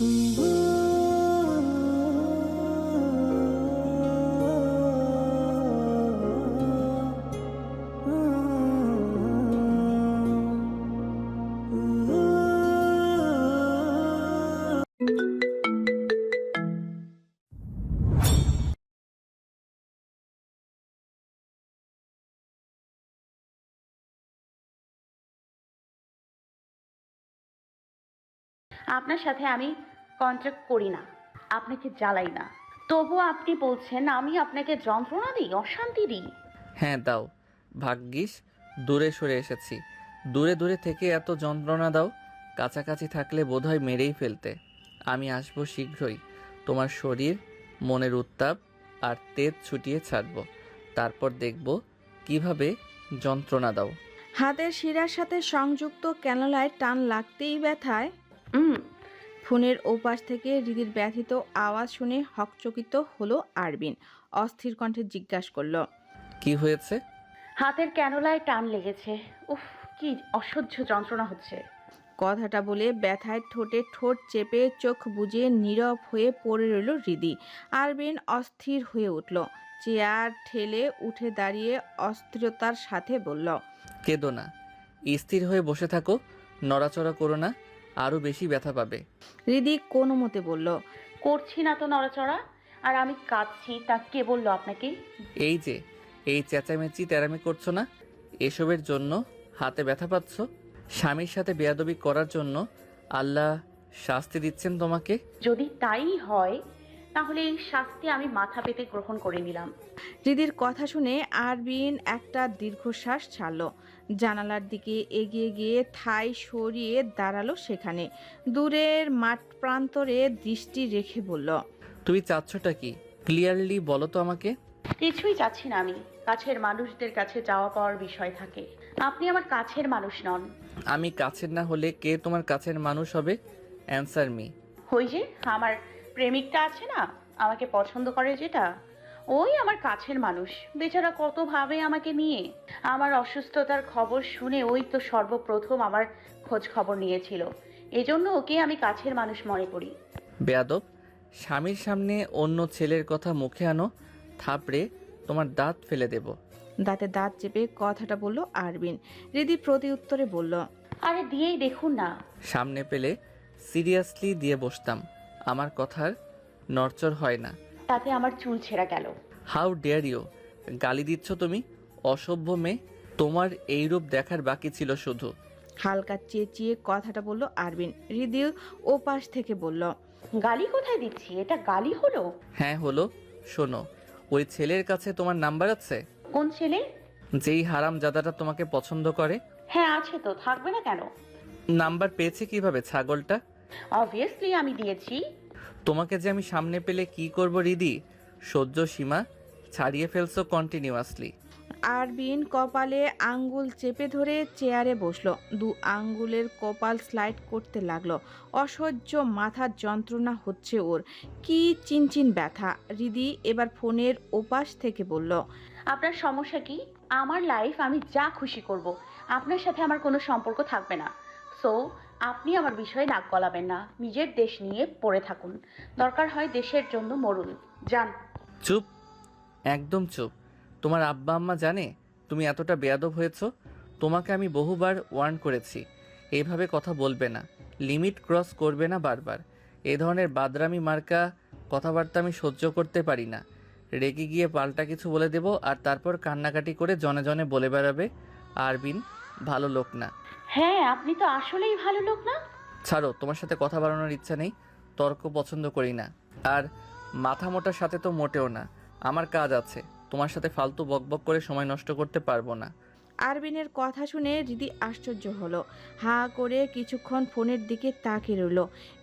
আপনার সাথে আমি কন্ট্রাক্ট করি না আপনাকে জ্বালাই না। তবুও আপনি বলছেন আমি আপনাকে যন্ত্রণা দিই অশান্তি দিই। হ্যাঁ দাও। ভাগ্যিস দূরে সরে এসেছি। দূরে দূরে থেকে এত যন্ত্রণা দাও কাছাকাছি থাকলে বোধহয় মেরেই ফেলতে। আমি আসব শীঘ্রই। তোমার শরীর মনের উত্তাপ আর তেজ ছুটিয়ে ছাড়ব। তারপর দেখব কীভাবে যন্ত্রণা দাও। হাতের শিরার সাথে সংযুক্ত ক্যানোলায় টান লাগতেই ব্যথায়। হুম ফোনের ওপাশ থেকে হৃদির ব্যথিত আওয়াজ শুনে হকচকিত হলো আরবিন। অস্থির কণ্ঠে জিজ্ঞাসা করল কি হয়েছে? হাতের ক্যানোলায় টান লেগেছে। উফ কি অসহ্য যন্ত্রণা হচ্ছে। কথাটা বলে ব্যথায় ঠোঁটে ঠোঁট চেপে চোখ বুজে নীরব হয়ে পড়ে রইল হৃদি আরবিন অস্থির হয়ে উঠল চেয়ার ঠেলে উঠে দাঁড়িয়ে অস্থিরতার সাথে বলল কেঁদো না স্থির হয়ে বসে থাকো নড়াচড়া করো না আরও বেশি ব্যথা পাবে। হৃদি কোনো মতে বলল করছি না তো নড়াচড়া আর আমি কাঁদছি তা কে বলল আপনাকে? এই যে এই চেঁচামেচি তেরামি করছ না? এসবের জন্য হাতে ব্যথা পাচ্ছ? স্বামীর সাথে বেয়াদবি করার জন্য আল্লাহ শাস্তি দিচ্ছেন তোমাকে? যদি তাই হয় তাহলে এই শাস্তি আমি মাথা পেতে গ্রহণ করে নিলাম। হৃদির কথা শুনে আরবিন একটা দীর্ঘশ্বাস ছাড়ল। জানালার দিকে এগিয়ে গিয়ে থাই সরিয়ে দাঁড়াল সেখানে। দূরের মাঠ প্রান্তরে দৃষ্টি রেখে বলল তুমি চাচ্ছটা কি? ক্লিয়ারলি বলো তো আমাকে। কিছুই চাচ্ছি না আমি। কাছের মানুষদের কাছে যাওয়া পাওয়ার বিষয় থাকে। আপনি আমার কাছের মানুষ নন। আমি কাছের না হলে কে তোমার কাছের মানুষ হবে? অ্যান্সার মি ওই যে আমার প্রেমিকটা আছে না? আমাকে পছন্দ করে যেটা? ওই আমার কাছের মানুষ। বেচারা কত ভাবে আমাকে নিয়ে। আমার অসুস্থতার খবর শুনে ওই তো সর্বপ্রথম আমার খোঁজ খবর নিয়েছিল। এজন্য ওকে আমি কাছের মানুষ মনে করি। বেয়াদব স্বামীর সামনে অন্য ছেলের কথা মুখে আনো থাপড়ে তোমার দাঁত ফেলে দেব। দাঁতে দাঁত চেপে কথাটা বলল আরবিন। হৃদি প্রতি উত্তরে বলল আরে দিয়েই দেখুন না। সামনে পেলে সিরিয়াসলি দিয়ে বসতাম। আমার কথার নড়চড় হয় না। তাতে আমার চুল ছেঁড়া গেল। হাউ ডেয়ার ইউ গালি দিচ্ছ তুমি? অসভ্য মেয়ে। তোমার এই রূপ দেখার বাকি ছিল শুধু। হালকা চেঁচিয়ে কথাটা বলল আরবিন। হৃদি ও পাশ থেকে বলল গালি কোথায় দিচ্ছি? এটা গালি হলো? হ্যাঁ হলো। শোনো ওই ছেলের কাছে তোমার নাম্বার আছে? কোন ছেলে? যেই হারাম জাদাটা তোমাকে পছন্দ করে? হ্যাঁ আছে তো থাকবে না কেন? নাম্বার পেয়েছে কীভাবে ছাগলটা? অবভিয়াসলি আমি দিয়েছি। তোমাকে যে আমি সামনে পেলে কি করব রিদি? সহ্য সীমা ছাড়িয়ে ফেলছো কন্টিনিউয়াসলি আরবিন কপালে আঙ্গুল চেপে ধরে চেয়ারে বসল। দু আঙ্গুলের কপাল স্লাইড করতে লাগল। অসহ্য মাথার যন্ত্রণা হচ্ছে ওর। কি চিনচিন ব্যথা। হৃদি এবার ফোনের ওপাশ থেকে বলল আপনার সমস্যা কি? আমার লাইফ আমি যা খুশি করব। আপনার সাথে আমার কোনো সম্পর্ক থাকবে না। সো আপনি আমার বিষয়ে নাক গলাবেন না। নিজের দেশ নিয়ে পড়ে থাকুন। দরকার হয় দেশের জন্য মরুন। যান। চুপ। একদম চুপ। তোমার আব্বা আম্মা জানে তুমি এতটা বেয়াদব হয়েছো। তোমাকে আমি বহুবার ওয়ার্ন করেছি। এভাবে কথা বলবে না। লিমিট ক্রস করবে না বারবার। এ ধরনের বাদরামি মার্কা কথাবার্তা আমি সহ্য করতে পারি না। রেগে গিয়ে পাল্টা কিছু বলে দেব আর তারপর কান্নাকাটি করে জনে জনে বলে বেড়াবে। আরবিন, ভালো লোক না। হ্যাঁ আপনি তো আসলেই ভালো লোক না? ছাড়ো তোমার সাথে কথা বাড়ানোর ইচ্ছা নেই তর্ক পছন্দ করি না। আর মাথা মোটার সাথে তো মোটেও না আমার কাজ আছে তোমার সাথে ফালতু বকবক করে সময় নষ্ট করতে পারব না। আরবিনের কথা শুনে হৃদি আশ্চর্য হলো হা করে কিছুক্ষণ ফোনের দিকে তাকিয়ে রইল।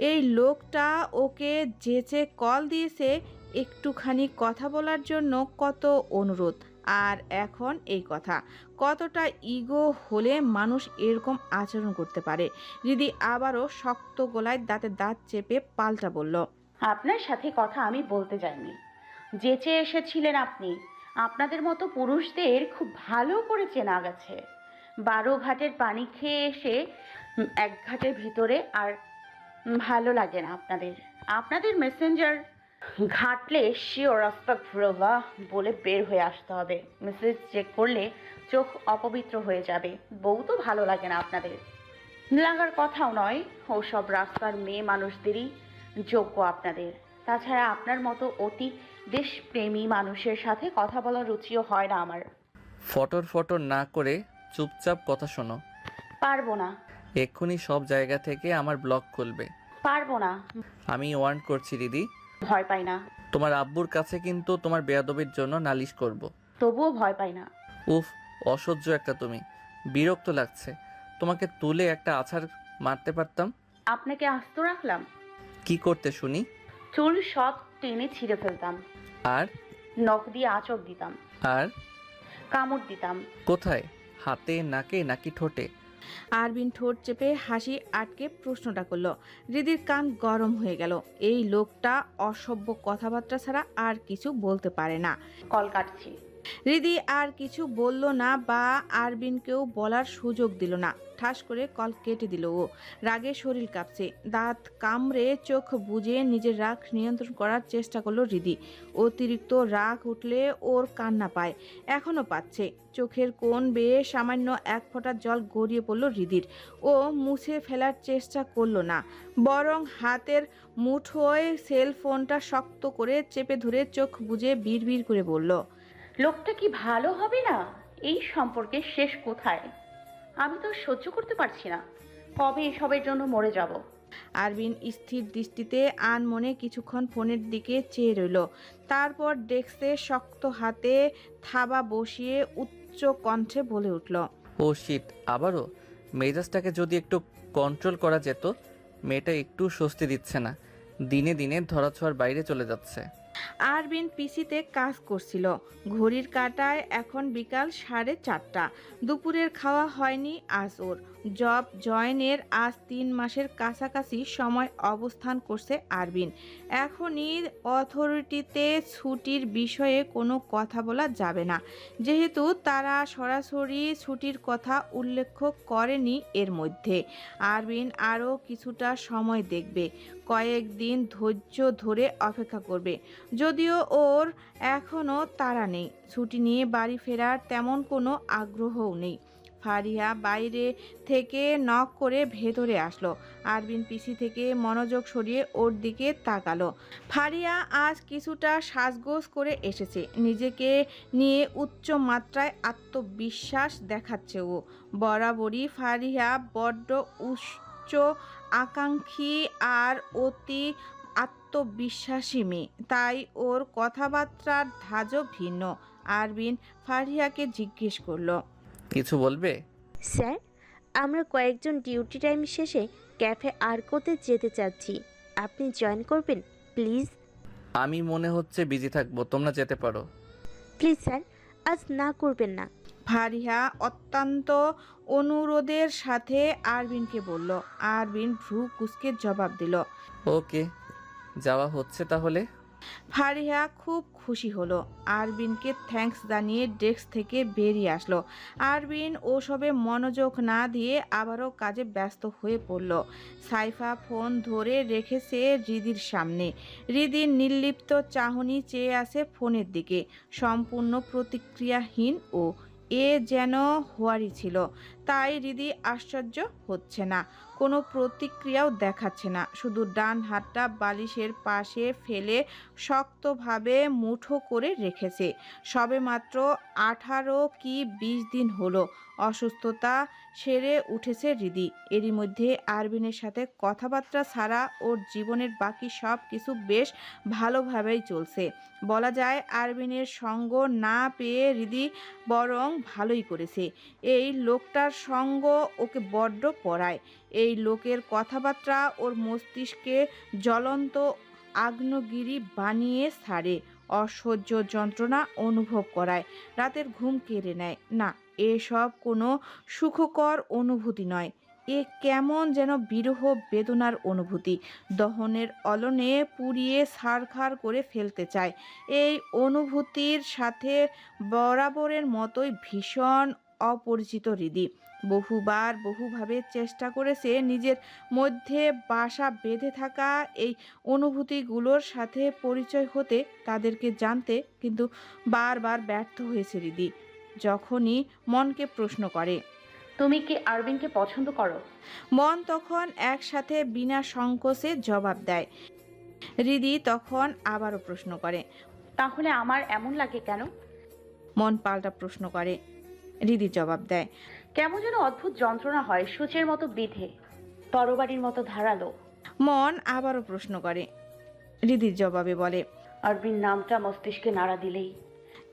এই লোকটা ওকে যেচে কল দিয়েছে একটুখানি কথা বলার জন্য কত অনুরোধ। আর এখন এই কথা, কতটা ইগো হলে মানুষ এরকম আচরণ করতে পারে? হৃদি আবারও শক্ত গলায় দাঁতে দাঁত চেপে পাল্টা বলল, আপনার সাথে কথা আমি বলতে যাইনি। যেচে এসেছিলেন আপনি, আপনাদের মতো পুরুষদের খুব ভালো করে চেনা গেছে। বারো ঘাটের পানি খেয়ে এসে এক ঘাটের ভিতরে আর ভালো লাগে না আপনাদের। আপনাদের মেসেঞ্জার ঘাটলে শিওর আস্তাগফিরুল্লাহ বলে বের হয়ে আসতে হবে। মেসেজ চেক করলে চোখ অপবিত্র হয়ে যাবে। বউ তো ভালো লাগে না আপনাদের। লাগার কথাও নয় ওসব রাস্তার মেয়ে মানুষদেরই যোগ্য আপনাদের। তাছাড়া আপনার মতো অতি দেশপ্রেমী মানুষের সাথে কথা বলার রুচিও হয় না আমার। ফটর ফটর না করে চুপচাপ কথা শোনো। পারব না। এক্ষুনি সব জায়গা থেকে আমার ব্লগ খুলবে। পারব না। আমি ওয়ার্ন করছি দিদি ভয় পাই না। তোমার আব্বুর কাছে কিন্তু তোমার বেয়াদবির জন্য নালিশ করব। তবুও ভয় পাই না। উফ অসহ্য একটা তুমি। বিরক্ত লাগছে। তোমাকে তুলে একটা আছাড় মারতে পারতাম? আপনাকে আস্ত রাখলাম। কি করতে শুনি? চুল সব টেনে ছিঁড়ে ফেলতাম। আর? নখ দিয়ে আঁচড় দিতাম। আর? কামড় দিতাম। কোথায়? হাতে নাকে নাকি ঠোঁটে? আরবিন ঠোঁট চেপে হাসি আটকে প্রশ্নটা করল। হৃদির কান গরম হয়ে গেল। এই লোকটা অসভ্য কথাবার্তা ছাড়া আর কিছু বলতে পারে না। কল কাটছি। হৃদি আর কিছু বলল না বা আরবিনকেও বলার সুযোগ দিল না। ঠাস করে কল কেটে দিল ও। রাগে শরীর কাঁপছে। দাঁত কামড়ে চোখ বুজে নিজের রাগ নিয়ন্ত্রণ করার চেষ্টা করল হৃদি অতিরিক্ত রাগ উঠলে ওর কান্না পায়। এখনও পাচ্ছে। চোখের কোণ বেয়ে সামান্য এক ফোঁটা জল গড়িয়ে পড়ল হৃদির ও মুছে ফেলার চেষ্টা করল না। বরং হাতের মুঠোয় সেল ফোনটা শক্ত করে চেপে ধরে চোখ বুজে বিড়বিড় করে বলল, লোকটা কি ভালো হবে না? এই সম্পর্কে শেষ কোথায়? আমি তো সহ্য করতে পারছি না। কবে এসবের জন্য মরে যাব? আরবিন স্থির দৃষ্টিতে আনমনে কিছুক্ষণ ফোনের দিকে চেয়ে রইল। তারপর ডেস্কে শক্ত হাতে থাবা বসিয়ে উচ্চ কণ্ঠে বলে উঠল ও শিট আবারও? মেজাজটাকে যদি একটু কন্ট্রোল করা যেত মেয়েটা একটু স্বস্তি দিচ্ছে না। দিনে দিনে ধরাছোঁয়ার বাইরে চলে যাচ্ছে। আরবিন পিসিতে কাজ করছিল। ঘড়ির কাঁটায় এখন বিকাল সাড়ে চারটা। দুপুরের খাওয়া হয়নি আজ ওর। জব জয়েনের আজ তিন মাসের কাছাকাছি সময় অবস্থান করছে আরবিন। এখনই অথরিটিতে ছুটির বিষয়ে কোনো কথা বলা যাবে না। যেহেতু তারা সরাসরি ছুটির কথা উল্লেখ করেনি এর মধ্যে। আরবিন আরও কিছুটা সময় দেখবে। কয়েকদিন ধৈর্য ধরে অপেক্ষা করবে। যদিও ওর এখনও তারা নেই। ছুটি নিয়ে বাড়ি ফেরার তেমন কোনো আগ্রহও নেই। ফারিয়া বাইরে থেকে নক করে ভেতরে আসলো। আরবিন পিসি থেকে মনোযোগ সরিয়ে ওর দিকে তাকালো। ফারিয়া আজ কিছুটা সাজগোজ করে এসেছে। নিজেকে নিয়ে উচ্চ মাত্রায় আত্মবিশ্বাস দেখাচ্ছে ও। বরাবরই ফারিয়া বড্ড উচ্চ আকাঙ্ক্ষী আর অতি আত্মবিশ্বাসী মেয়ে। তাই ওর কথাবার্তার ধাঁজও ভিন্ন। আরবিন ফারিয়াকে জিজ্ঞেস করল কিছু বলবে? স্যার আমরা কয়েকজন ডিউটি টাইম শেষে ক্যাফে আর্কোতে যেতে চাচ্ছি। আপনি জয়েন করবেন প্লিজ? আমি মনে হচ্ছে বিজি থাকব তোমরা যেতে পারো। প্লিজ স্যার আজ না করবেন না। ফারিহা অত্যন্ত অনুরোধের সাথে আরবিনকে বলল। আরবিন ভ্রু কুসকে জবাব দিল। ওকে যাওয়া হচ্ছে তাহলে। ফারিহা খুব খুশি হলো। আরবিনকে থ্যাঙ্কস জানিয়ে ডেস্ক থেকে বেরিয়ে আসলো। আরবিন ওসবে মনোযোগ না দিয়ে আবারও কাজে ব্যস্ত হয়ে পড়ল। সাইফা ফোন ধরে রেখেছে রিদির সামনে। রিদির নির্লিপ্ত চাহনি চেয়ে আছে ফোনের দিকে। সম্পূর্ণ প্রতিক্রিয়াহীন ও এ যেন হোয়ারি ছিল। তাই রিদি আশ্চর্য হচ্ছে না। কোনো প্রতিক্রিয়াও দেখাচ্ছে না। শুধু ডান হাতটা বালিশের পাশে ফেলে শক্তভাবে মুঠো করে রেখেছে। সবেমাত্র আঠারো কি বিশ দিন হলো। অসুস্থতা সেরে উঠেছে হৃদি। এরই মধ্যে আরবিনের সাথে কথাবার্তা ছাড়া ওর জীবনের বাকি সব কিছু বেশ ভালোভাবেই চলছে। বলা যায় আরবিনের সঙ্গ না পেয়ে হৃদি বরং ভালোই করেছে। এই লোকটার সঙ্গ ওকে বড্ড পড়ায় এই লোকের কথাবার্তা ওর মস্তিষ্কে জ্বলন্ত আগ্নেয়গিরি বানিয়ে ছাড়ে অসহ্য যন্ত্রণা অনুভব করায়, রাতের ঘুম কেড়ে নেয়। না, এসব কোনো সুখকর অনুভূতি নয়। এ কেমন যেন বিরহ বেদনার অনুভূতি। দহনের অলনে পুড়িয়ে ছারখার করে ফেলতে চায়। এই অনুভূতির সাথে বরাবরের মতোই ভীষণ অপরিচিত হৃদি বহুবার বহুভাবে চেষ্টা করেছে নিজের মধ্যে বাসা বেঁধে থাকা এই অনুভূতিগুলোর সাথে পরিচয় হতে তাদেরকে জানতে কিন্তু বারবার ব্যর্থ হয়েছে রিদি যখনই মনকে প্রশ্ন করে। তুমি কি আরবিনকে পছন্দ করো? মন তখন একসাথে বিনা সংকোচে জবাব দেয়। রিদি তখন আবারও প্রশ্ন করে তাহলে আমার এমন লাগে কেন? মন পাল্টা প্রশ্ন করে রিদি জবাব দেয় কেমন যেন অদ্ভুত যন্ত্রণা হয় সূচের মতো বিধে। তরবারির মতো ধারালো। মন আবারও প্রশ্ন করে। রিদির জবাবে বলে আরবির নামটা মস্তিষ্কে নাড়া দিলেই।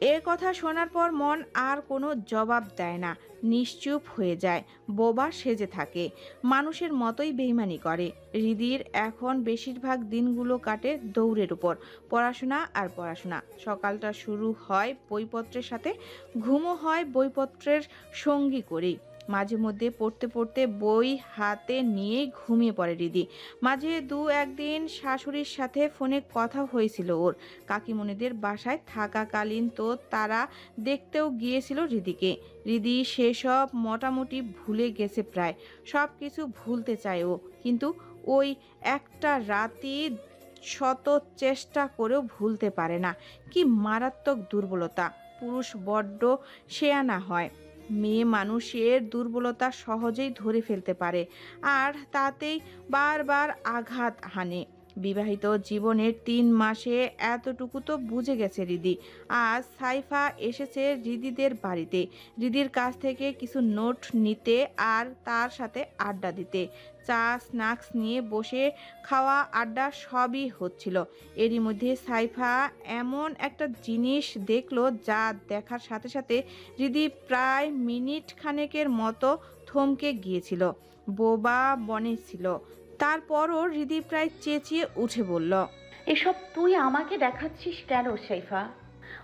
এ কথা শোনার পর মন আর কোনো জবাব দেয় না। নিশ্চুপ হয়ে যায়, বোবা সেজে থাকে। মানুষের মতোই বেইমানি করে। হৃদির এখন বেশিরভাগ দিনগুলো কাটে দৌড়ের উপর, পড়াশোনা আর পড়াশোনা। সকালটা শুরু হয় বইপত্রের সাথে, ঘুমও হয় বইপত্রের সঙ্গী করেই। মাঝে মধ্যে পড়তে পড়তে বই হাতে নিয়েই ঘুমিয়ে পড়ে রিদি। মাঝে দু একদিন শাশুড়ির সাথে ফোনে কথা হয়েছিল ওর। কাকিমণিদের বাসায় থাকাকালীন তো তারা দেখতেও গিয়েছিল রিদিকে। রিদি সেসব মোটামুটি ভুলে গেছে প্রায়। সব কিছু ভুলতে চায় ও। কিন্তু ওই একটা রাতই শত চেষ্টা করেও ভুলতে পারে না। কি মারাত্মক দুর্বলতা। পুরুষ বড্ড শেয়ানা হয়। মেয়ে মানুষের দুর্বলতা সহজেই ধরে ফেলতে পারে আর তাতেই বারবার আঘাত হানে। বিবাহিত জীবনের তিন মাসে এতটুকু তো বুঝে গেছে রিদি। আজ সাইফা এসেছে রিদিদের বাড়িতে। রিদির কাছ থেকে কিছু নোট নিতে আর তার সাথে আড্ডা দিতে। চা, স্ন্যাক্স নিয়ে বসে খাওয়া, আড্ডা সবই হচ্ছিল। এরই মধ্যে সাইফা এমন একটা জিনিস দেখল যা দেখার সাথে সাথে রিদি প্রায় মিনিট খানেকের মতো থমকে গিয়েছিল। বোবা বনে ছিল। তারপরও হৃদি প্রায় চেঁচিয়ে উঠে বলল এসব তুই আমাকে দেখাচ্ছিস কেন শেফা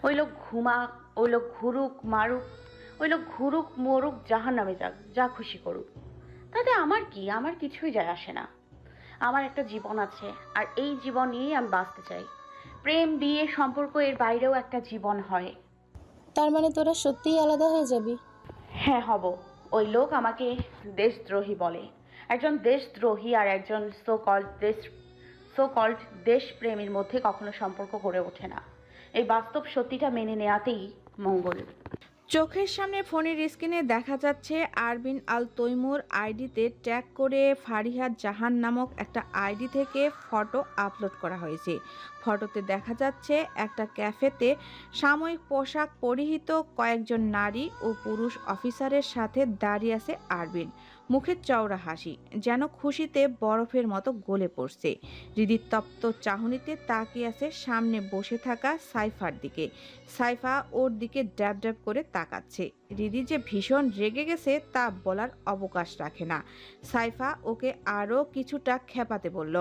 ওই লোক ঘুমাক ওই লোক ঘুরুক মারুক ওই লোক ঘুরুক মরুক জাহান নামে যাক যা খুশি করুক। তাতে আমার কি? আমার কিছুই যায় আসে না। আমার একটা জীবন আছে আর এই জীবন নিয়েই আমি বাঁচতে চাই। প্রেম বিয়ে সম্পর্ক এর বাইরেও একটা জীবন হয়। তার মানে তোরা সত্যিই আলাদা হয়ে যাবি? হ্যাঁ হব। ওই লোক আমাকে দেশদ্রোহী বলে। একজন দেশদ্রোহী আর একজন সো কল্ড দেশ সো কল্ড দেশপ্রেমীর মধ্যে কখনো সম্পর্ক গড়ে ওঠে না। এই বাস্তব সত্যিটা মেনে নেওয়াতেই মঙ্গল। চোখের সামনে ফোনের স্ক্রিনে দেখা যাচ্ছে আরবিন আল তৈমুর আইডিতে ট্যাগ করে ফারিহাদ জাহান নামক একটা আইডি থেকে ফটো আপলোড করা হয়েছে। ফটোতে দেখা যাচ্ছে একটা ক্যাফেতে সাময়িক পোশাক পরিহিত কয়েকজন নারী ও পুরুষ অফিসারের সাথে দাঁড়িয়ে আছে আরবিন। মুখের চওড়া হাসি যেন খুশিতে বরফের মতো গলে পড়ছে। হৃদির তপ্ত চাহনিতে তাকিয়ে আছে সামনে বসে থাকা সাইফার দিকে। সাইফা ওর দিকে ড্যাব ড্যাব করে তাকাচ্ছে। রিদি যে ভীষণ রেগে গেছে তা বলার অবকাশ রাখে না। সাইফা ওকে আরও কিছুটা খেপাতে বলল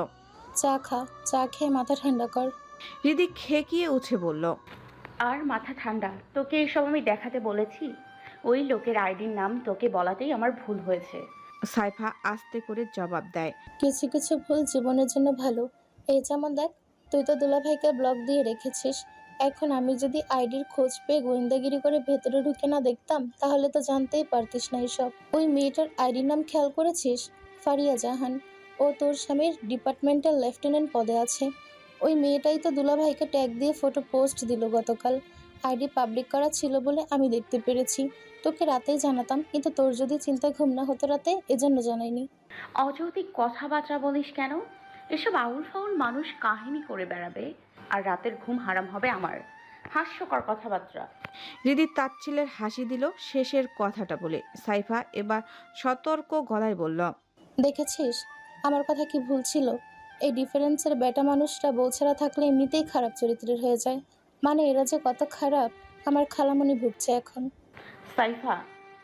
চা খা চা খেয়ে মাথা ঠান্ডা কর। রিদি খেকিয়ে উঠে বলল আর মাথা ঠান্ডা তোকে এসব আমি দেখাতে বলেছি? ওই লোকের আইডির নাম তোকে বলাতেই আমার ভুল হয়েছে। সাইফা আস্তে করে জবাব দেয়। কিছু কিছু ভুল জীবনের জন্য ভালো। এই যেমন দেখ, তুই তো দুলাভাইকে ব্লক দিয়ে রেখেছিস। এখন আমি যদি আইডির খোঁজ পেয়ে গোয়েন্দাগিরি করে ভেতরে ঢুকে না দেখতাম, তাহলে তো জানতেই পারতিস না এসব। ওই মেয়েটার আইডির নাম খেয়াল করেছিস? ফারিয়া জাহান। ও তোর স্বামীর ডিপার্টমেন্টাল লেফটেন্যান্ট পদে আছে। ওই মেয়েটাই তো দুলাভাইকে ট্যাগ দিয়ে ফটো পোস্ট দিল গতকাল। আইডি পাবলিক করা ছিল বলে আমি দেখতে পেরেছি। তোকে রাতেই জানাতাম কিন্তু তোর যদি চিন্তা ঘুম না হতো রাতে এজন্য জানাইনি। অযৌক্তিক কথাবার্তা বলিস কেন? এসব আউল ফাউল মানুষ কাহিনী করে বেড়াবে আর রাতের ঘুম হারাম হবে আমার। হাস্যকর কথাবার্তা। রিদি তাচ্ছিলের হাসি দিল শেষের কথাটা বলে। সাইফা এবার সতর্ক গলায় বলল দেখেছিস? আমার কথা কি ভুল ছিল? এই ডিফারেন্সের বেটা মানুষরা বউ ছাড়া থাকলে এমনিতেই খারাপ চরিত্রের হয়ে যায়। মানে এরা যে কত খারাপ আমার খালামণি ভুগছে এখন। সাইফা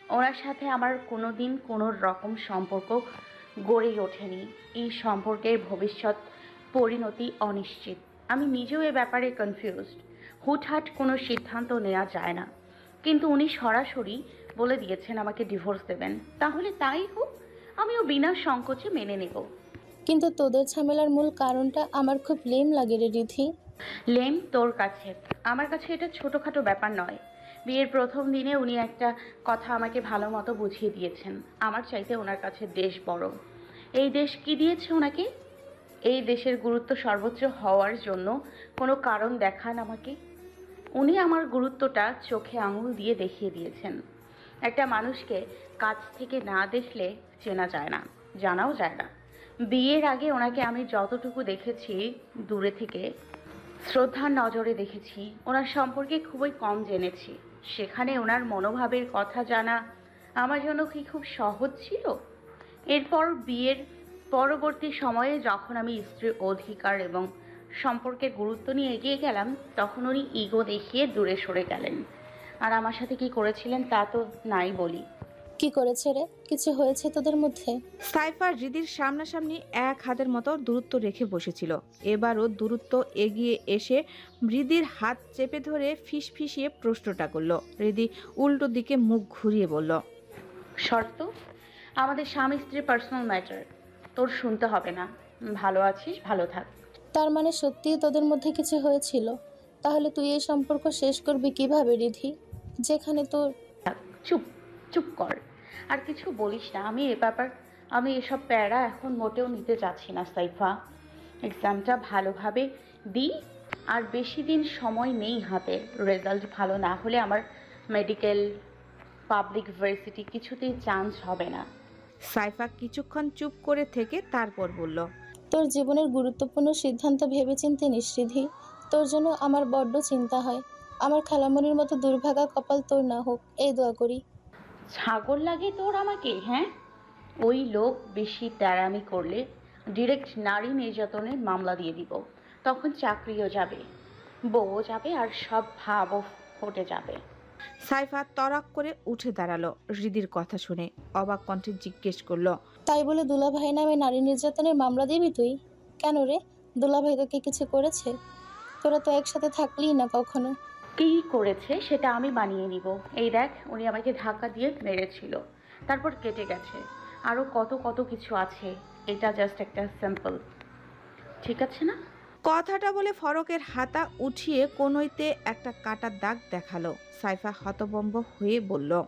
ওনার সাথে আমার কোনো দিন কোনো রকম সম্পর্ক গড়েই ওঠেনি। এই সম্পর্কের ভবিষ্যৎ পরিণতি অনিশ্চিত। আমি নিজেও এ ব্যাপারে কনফিউজড হুটহাট কোনো সিদ্ধান্ত নেওয়া যায় না। কিন্তু উনি সরাসরি বলে দিয়েছেন আমাকে ডিভোর্স দেবেন। তাহলে তাই হোক আমিও বিনা সংকোচে মেনে নেব। কিন্তু তোদের ঝামেলার মূল কারণটা আমার খুব লেম লাগে রে রিধি। লেম তোর কাছে। আমার কাছে এটা ছোটোখাটো ব্যাপার নয়। বিয়ের প্রথম দিনে উনি একটা কথা আমাকে ভালো মতো বুঝিয়ে দিয়েছেন। আমার চাইতে ওনার কাছে দেশ বড়। এই দেশ কি দিয়েছে ওনাকে এই দেশের গুরুত্ব সর্বোচ্চ হওয়ার জন্য কোনো কারণ দেখান আমাকে। উনি আমার গুরুত্বটা চোখে আঙুল দিয়ে দেখিয়ে দিয়েছেন। একটা মানুষকে কাছ থেকে না দেখলে চেনা যায় না, জানাও যায় না। বিয়ের আগে ওনাকে আমি যতটুকু দেখেছি দূরে থেকে শ্রদ্ধার নজরে দেখেছি। ওনার সম্পর্কে খুবই কম জেনেছি। সেখানে ওনার মনোভাবের কথা জানা আমার জন্য কি খুব সহজ ছিল? এরপর বিয়ের পরবর্তী সময়ে যখন আমি স্ত্রীর অধিকার এবং সম্পর্কের গুরুত্ব নিয়ে এগিয়ে গেলাম, তখন উনি ইগো দেখিয়ে দূরে সরে গেলেন। আর আমার সাথে কি করেছিলেন তা তো নাই বলি। কি করেছে রে? কিছু হয়েছে তোদের মধ্যে? সাইফার রিদির সামনাসামনি এক হাতের মতো দূরত্ব রেখে বসেছিল। এবারও দূরত্ব এগিয়ে এসে রিদির হাত চেপে ধরে ফিস ফিসিয়ে প্রশ্নটা করল। রিদি উল্টো দিকে মুখ ঘুরিয়ে বলল শর্ত আমাদের স্বামী স্ত্রীর পার্সোনাল ম্যাটার তোর শুনতে হবে না। ভালো আছিস ভালো থাক। তার মানে সত্যিই তোদের মধ্যে কিছু হয়েছিল? তাহলে তুই এই সম্পর্ক শেষ করবি কীভাবে রিধি? যেখানে তোর চুপ। চুপ কর। আর কিছু বলিস না আমি এ ব্যাপার আমি এসব প্যারা এখন মোটেও নিতে চাচ্ছি না সাইফা। এক্সামটা ভালোভাবে দিই আর বেশি দিন সময় নেই হাতে। রেজাল্ট ভালো না হলে আমার মেডিকেল পাবলিক ভার্সিটি কিছুতেই চান্স হবে না। সাইফা কিছুক্ষণ চুপ করে থেকে তারপর বলল তোর জীবনের গুরুত্বপূর্ণ সিদ্ধান্ত ভেবেচিন্তে নিস রিধি তোর জন্য আমার বড্ড চিন্তা হয়। আমার খালামণির মতো দুর্ভাগা কপাল তোর না হোক এই দোয়া করি। ছাগল লাগে তোর আমাকে হ্যাঁ? ওই লোক বেশি তেরামি করলে ডিরেক্ট নারী নির্যাতনের মামলা দিয়ে দিব। তখন চাকরিও যাবে বউও যাবে আর সব ভাবও ফটে যাবে। সাইফা তরাক করে উঠে দাঁড়াল হৃদির কথা শুনে অবাক কণ্ঠে জিজ্ঞেস করল তাই বলে দুলাভাই নামে নারী নির্যাতনের মামলা দিবি তুই? কেন রে? দুলাভাই তোকে কিছু করেছে? তোরা তো একসাথে থাকলি না কখনো। কী করেছে সেটা আমি বানিয়ে নিব। এই দেখ উনি আমাকে ধাক্কা দিয়ে মেরেছিল। তারপর কেটে গেছে। আরও কত কত কিছু আছে। এটা জাস্ট একটা স্যাম্পল ঠিক আছে না? কথাটা বলে ফরকের হাতা উঠিয়ে কোনোইতে একটা কাটার দাগ দেখাল। সাইফা হতবম্ব হয়ে বলল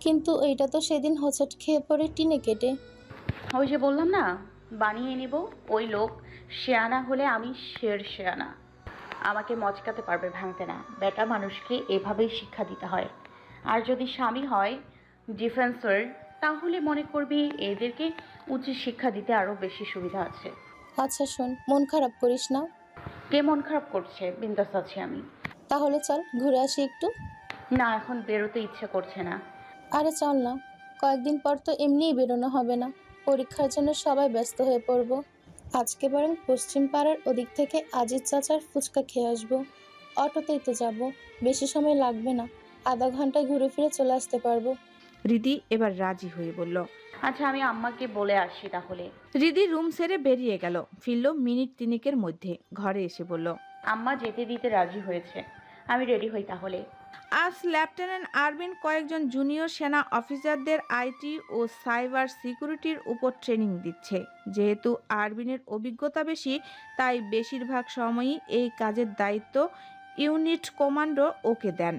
কিন্তু এইটা তো সেদিন হোঁচট খেয়ে পড়ে টিনে কেটে। ওই যে বললাম না বানিয়ে নিব। ওই লোক শেয়ানা হলে আমি শের শেয়ানা। আমাকে মচকাতে পারবে ভাঙতে না। বেটা মানুষকে এভাবেই শিক্ষা দিতে হয়। আর যদি স্বামী হয় ডিফেন্সর তাহলে মনে করবি এদেরকে উচিত শিক্ষা দিতে আরও বেশি সুবিধা আছে। আচ্ছা শোন মন খারাপ করিস না। কে মন খারাপ করছে? বিন্দাস আছি আমি। তাহলে চল ঘুরে আসি একটু। না এখন বেরোতে ইচ্ছে করছে না। আরে চল না কয়েকদিন পর তো এমনিই বেরোনো হবে না। পরীক্ষার জন্য সবাই ব্যস্ত হয়ে পড়ব। আজকে বরং পশ্চিম পাড়ার ওদিক থেকে আজিজ চাচার ফুচকা খেয়ে আসব। অটোতেই তো যাব বেশি সময় লাগবে না আধা ঘন্টায় ঘুরে ফিরে চলে আসতে পারব। রিদি এবার রাজি হয়ে বলল আচ্ছা আমি আম্মাকে বলে আসি তাহলে। রিদি রুম সেরে বেরিয়ে গেল ফিরল মিনিট তিনেকের মধ্যে। ঘরে এসে বলল আম্মা যেতে দিতে রাজি হয়েছে। আমি রেডি হই তাহলে। আজ লেফটেন্যান্ট আরবিন কয়েকজন জুনিয়র সেনা অফিসারদের আইটি ও সাইবার সিকিউরিটির উপর ট্রেনিং দিচ্ছে। যেহেতু আরবিনের অভিজ্ঞতা বেশি, তাই বেশিরভাগ সময়ই এই কাজের দায়িত্ব ইউনিট কমান্ডো ওকে দেন।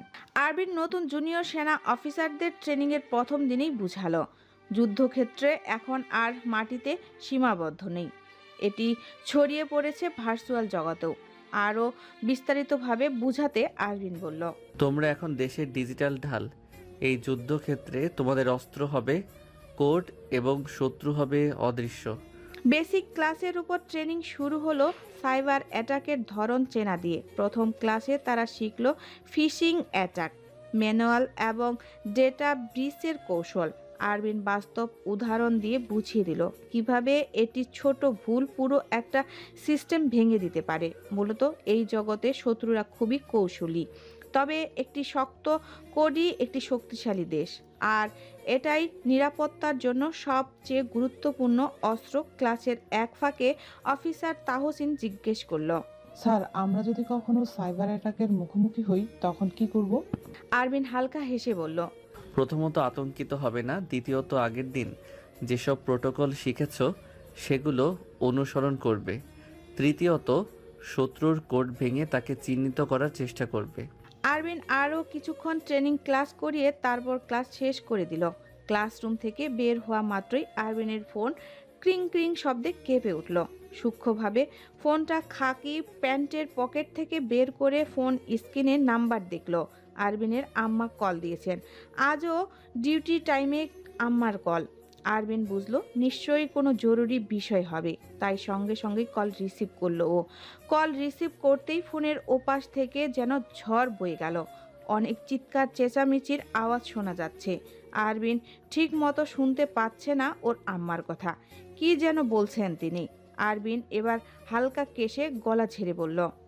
আরবিন নতুন জুনিয়র সেনা অফিসারদের ট্রেনিংয়ের প্রথম দিনেই বুঝালো, যুদ্ধক্ষেত্রে এখন আর মাটিতে সীমাবদ্ধ নেই। এটি ছড়িয়ে পড়েছে ভার্চুয়াল জগতেও। আরও বিস্তারিতভাবে বুঝাতে আরবিন বলল তোমরা এখন দেশের ডিজিটাল ঢাল। এই যুদ্ধক্ষেত্রে তোমাদের অস্ত্র হবে কোড এবং শত্রু হবে অদৃশ্য। বেসিক ক্লাসের উপর ট্রেনিং শুরু হলো সাইবার অ্যাটাকের ধরন চেনা দিয়ে। প্রথম ক্লাসে তারা শিখল ফিশিং অ্যাটাক ম্যানুয়াল এবং ডেটা ব্রিচের কৌশল। আরবিন বাস্তব উদাহরণ দিয়ে বুঝিয়ে দিল কীভাবে এটি ছোট ভুল পুরো একটা সিস্টেম ভেঙে দিতে পারে। মূলত এই জগতে শত্রুরা খুবই কৌশলী। তবে একটি শক্ত কোডি একটি শক্তিশালী দেশ। আর এটাই নিরাপত্তার জন্য সবচেয়ে গুরুত্বপূর্ণ অস্ত্র ক্লাসের এক ফাঁকে অফিসার তাহসিন জিজ্ঞেস করল। স্যার আমরা যদি কখনো সাইবার অ্যাটাকের মুখোমুখি হই তখন কি করব? আরবিন হালকা হেসে বলল প্রথমত আতঙ্কিত হবে না, দ্বিতীয়ত আগের দিন যেসব প্রোটোকল শিখেছ, সেগুলো অনুসরণ করবে। তৃতীয়ত, শত্রুর কোড ভেঙে তাকে চিহ্নিত করার চেষ্টা করবে। আরবিন আরও কিছুক্ষণ ট্রেনিং ক্লাস করিয়ে তারপর ক্লাস শেষ করে দিল। ক্লাসরুম থেকে বের হওয়া মাত্রই আরবিনের ফোন ক্রিং ক্রিং শব্দে কেঁপে উঠল। সূক্ষ্মভাবে ফোনটা খাকি প্যান্টের পকেট থেকে বের করে ফোন স্ক্রিনের নাম্বার দেখল। আরবিনের আম্মা কল দিয়েছেন। আজও ডিউটি টাইমে আম্মার কল। আরবিন বুঝলো, নিশ্চয়ই কোনো জরুরি বিষয় হবে। তাই সঙ্গে সঙ্গে কল রিসিভ করল ও। কল রিসিভ করতেই ফোনের ওপাশ থেকে যেন ঝড় বয়ে গেল। অনেক চিৎকার, চেঁচামেচির আওয়াজ শোনা যাচ্ছে। আরবিন ঠিক মতো শুনতে পাচ্ছে না ওর আম্মার কথা। কি যেন বলছেন তিনি। আরবিন এবার হালকা কেশে গলা ছেড়ে বলল